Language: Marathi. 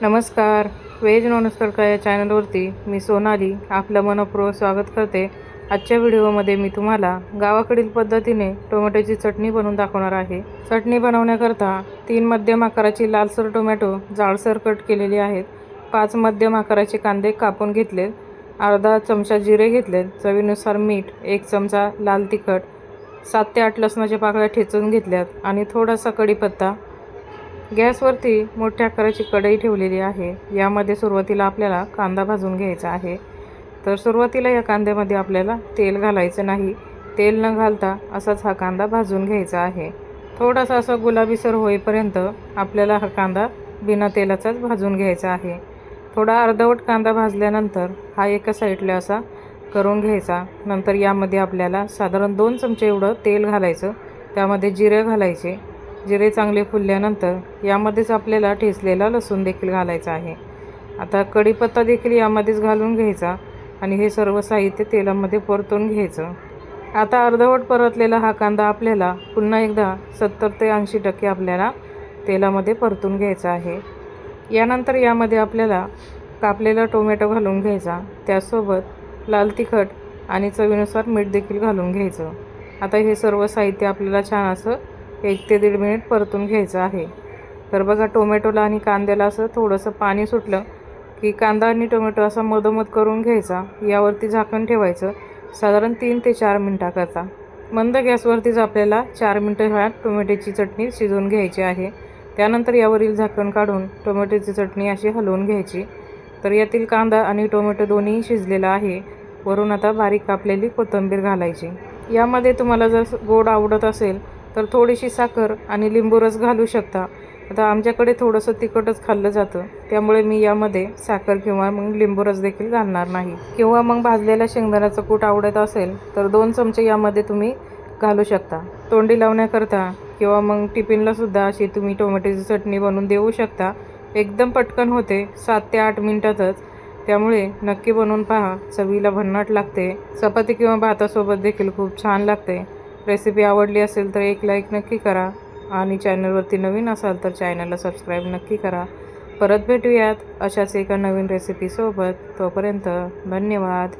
नमस्कार. वेज नॉनस या चॅनलवरती मी सोनाली आपलं मनपूर्वक स्वागत करते. आजच्या व्हिडिओमध्ये मी तुम्हाला गावाकडील पद्धतीने टोमॅटोची चटणी बनवून दाखवणार आहे. चटणी बनवण्याकरता तीन मध्यम आकाराची लालसर टोमॅटो जाडसर कट केलेली आहेत. पाच मध्यम आकाराचे कांदे कापून घेतलेत. अर्धा चमचा जिरे घेतलेत. चवीनुसार मीठ एक चमचा लाल तिखट सात ते आठ लसणाच्या पाकळ्या ठेचून घेतल्यात आणि थोडासा कढीपत्ता गॅसवरती मोठ्या आकाराची कढई ठेवलेली आहे. यामध्ये सुरुवातीला आपल्याला कांदा भाजून घ्यायचा आहे. तर सुरुवातीला या कांद्यामध्ये आपल्याला तेल घालायचं नाही. तेल न घालता असाच हा कांदा भाजून घ्यायचा आहे. थोडासा असा गुलाबीसर होईपर्यंत आपल्याला हा कांदा बिना तेलाचाच भाजून घ्यायचा आहे. थोडा अर्धवट कांदा भाजल्यानंतर हा एका साईडला असा करून घ्यायचा. नंतर यामध्ये आपल्याला साधारण दोन चमचे एवढं तेल घालायचं. त्यामध्ये जिरे घालायचे. जिरे चांगले फुलल्यानंतर यामध्येच आपल्याला ठेचलेला लसूण देखील घालायचा आहे. आता कढीपत्ता देखील यामध्येच घालून घ्यायचा आणि हे सर्व साहित्य तेलामध्ये परतून घ्यायचं. आता अर्धवट परतलेला हा कांदा आपल्याला पुन्हा एकदा सत्तर ते ऐंशी टक्के आपल्याला तेलामध्ये परतून घ्यायचा आहे. यानंतर यामध्ये आपल्याला कापलेला टोमॅटो घालून घ्यायचा. त्यासोबत लाल तिखट आणि चवीनुसार मीठ देखील घालून घ्यायचं. आता हे सर्व साहित्य आपल्याला छान असं एक ते दीड मिनिट परतून घ्यायचं आहे. तर बघा टोमॅटोला आणि कांद्याला असं थोडंसं पाणी सुटलं की कांदा आणि टोमॅटो असा मधोमध करून घ्यायचा. यावरती झाकण ठेवायचं. साधारण तीन ते चार मिनटाकरता. मंद गॅसवरतीच आपल्याला चार मिनटं ह्या टोमॅटोची चटणी शिजवून घ्यायची आहे त्यानंतर यावरील झाकण काढून टोमॅटोची चटणी अशी हलवून घ्यायची. तर यातील कांदा आणि टोमॅटो दोन्ही शिजलेला आहे. वरून आता बारीक कापलेली कोथिंबीर घालायची. यामध्ये तुम्हाला जर गोड आवडत असेल तर थोडीशी साखर आणि लिंबू रस घालू शकता. आता आमच्याकडे थोडंसं तिखटच खाल्लं जातं. त्यामुळे मी यामध्ये साखर किंवा मग लिंबू रस देखील घालणार नाही. किंवा मग भाजलेल्या शेंगदाण्याचं कूट आवडत असेल तर दोन चमचे यामध्ये तुम्ही घालू शकता. तोंडी लावण्याकरता किंवा मग टिफिनलासुद्धा अशी तुम्ही टोमॅटोची चटणी बनवून देऊ शकता. एकदम पटकन होते सात ते आठ मिनटातच. त्यामुळे नक्की बनवून पहा. चवीला भन्नाट लागते. चपाती किंवा भातासोबत देखील खूप छान लागते. रेसिपी आवडली असेल तर एक लाईक नक्की करा आणि चॅनलवरती नवीन असाल तर चॅनलला सबस्क्राईब नक्की करा. परत भेटूयात अशाच एका नवीन रेसिपीसोबत तोपर्यंत धन्यवाद.